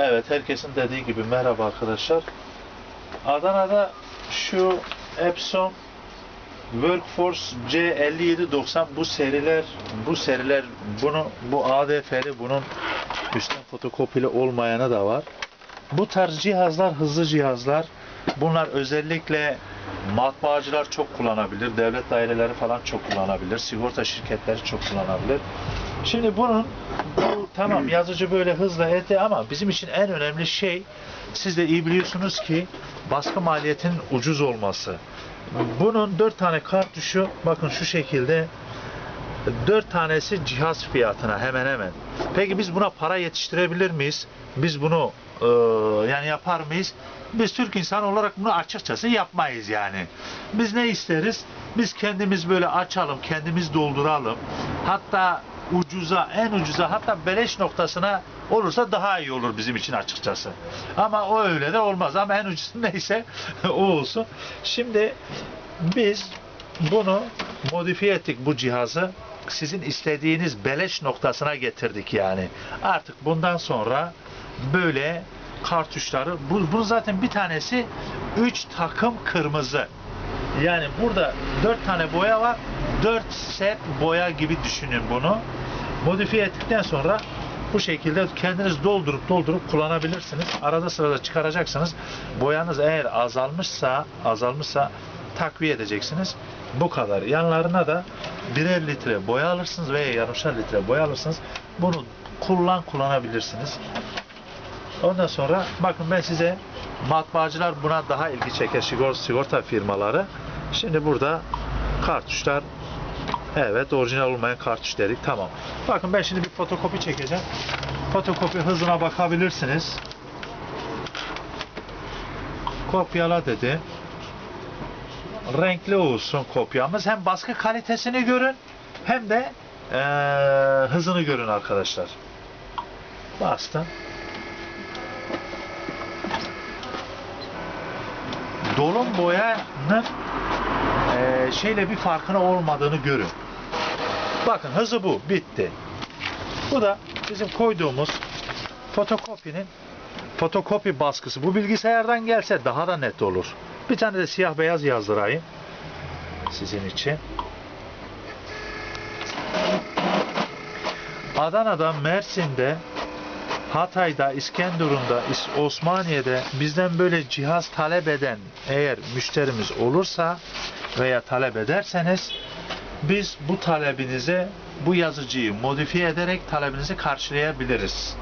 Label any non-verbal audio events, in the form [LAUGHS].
Evet, herkesin dediği gibi merhaba arkadaşlar. Adana'da şu Epson Workforce C5790 bu seriler bu seriler bunu bu ADF'li bunun üstten fotokopili olmayanı da var. Bu tarz cihazlar hızlı cihazlar. Bunlar özellikle matbaacılar çok kullanabilir. Devlet daireleri falan çok kullanabilir. Sigorta şirketleri çok kullanabilir. Şimdi bunun tamam yazıcı böyle hızlı etti ama bizim için en önemli şey siz de iyi biliyorsunuz ki baskı maliyetinin ucuz olması. Bunun dört tane kartuşu bakın şu şekilde dört tanesi cihaz fiyatına hemen hemen. Peki biz buna para yetiştirebilir miyiz? Biz bunu e, yani yapar mıyız? Biz Türk insan olarak bunu açıkçası yapmayız yani. Biz ne isteriz? Biz kendimiz böyle açalım, kendimiz dolduralım. Hatta ucuza, en ucuza hatta beleş noktasına olursa daha iyi olur bizim için açıkçası. Ama o öyle de olmaz. Ama en ucuz [LAUGHS] neyse o olsun. Şimdi biz bunu modifiye ettik bu cihazı. Sizin istediğiniz beleş noktasına getirdik yani. Artık bundan sonra böyle kartuşları bu, bunun zaten bir tanesi 3 takım kırmızı. Yani burada 4 tane boya var. 4 set boya gibi düşünün bunu. Modifiye ettikten sonra bu şekilde kendiniz doldurup doldurup kullanabilirsiniz. Arada sırada çıkaracaksınız. Boyanız eğer azalmışsa azalmışsa takviye edeceksiniz. Bu kadar. Yanlarına da birer litre boya alırsınız veya yarımşar litre boya alırsınız. Bunu kullan kullanabilirsiniz. Ondan sonra bakın ben size matbaacılar buna daha ilgi çeker sigorta, firmaları. Şimdi burada kartuşlar evet orijinal olmayan kartuş dedik tamam. Bakın ben şimdi bir fotokopi çekeceğim. Fotokopi hızına bakabilirsiniz. Kopyala dedi. Renkli olsun kopyamız. Hem baskı kalitesini görün hem de eee, hızını görün arkadaşlar. Bastım. dolum boyanın şeyle bir farkına olmadığını görün. Bakın hızı bu. Bitti. Bu da bizim koyduğumuz fotokopinin fotokopi baskısı. Bu bilgisayardan gelse daha da net olur. Bir tane de siyah beyaz yazdırayım. Sizin için. Adana'da, Mersin'de, Hatay'da, İskenderun'da, İs- Osmaniye'de bizden böyle cihaz talep eden eğer müşterimiz olursa veya talep ederseniz biz bu talebinize bu yazıcıyı modifiye ederek talebinizi karşılayabiliriz.